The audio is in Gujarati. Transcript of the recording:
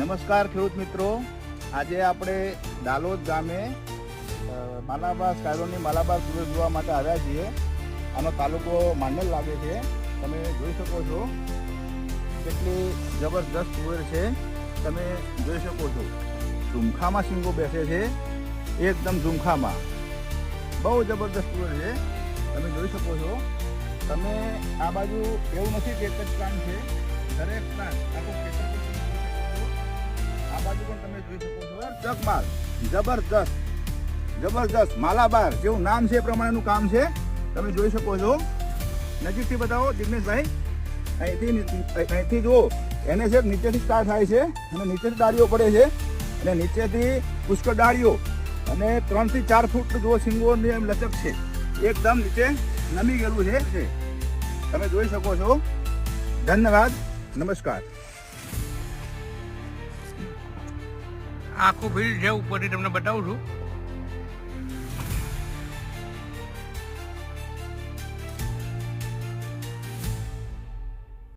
નમસ્કાર ખેડૂત મિત્રો. આજે આપણે દાલોદ ગામે માલાબાર સ્કાયરોની માલાબાર સુરત જોવા માટે આવ્યા છીએ. આનો તાલુકો માંડલ લાગે છે. તમે જોઈ શકો છો કેટલી જબરદસ્ત તુવેર છે. તમે જોઈ શકો છો. ઝુમખામાં સિંગો બેસે છે. એકદમ ઝુમખામાં. બહુ જબરદસ્ત તુવેર છે. તમે જોઈ શકો છો. તમે આ બાજુ એવું નથી કે એક જ પ્લાન્ટ છે. દરેક પ્લાન્ટ આખો તમે જોઈ શકો છો જબરદસ્ત જબરદસ્ત માલાબાર. જેવું નામ છે એ પ્રમાણેનું કામ છે. તમે જોઈ શકો છો. નજીકથી બતાવો જિગ્નેશભાઈ અહીંથી અહીંથી જુઓ. એને છે નીચેથી સ્ટાર્ટ થાય છે અને નીચેથી ડાળીઓ પડે છે. અને નીચેથી પુષ્કળ ડાળીઓ. અને ત્રણથી ચાર ફૂટ જુઓ સિંગોની એમ લચક છે. એકદમ નીચે નમી ગયેલું છે. તમે જોઈ શકો છો. ધન્યવાદ. નમસ્કાર. આખું બિલ છે ઉપરથી તમને બતાવું છું.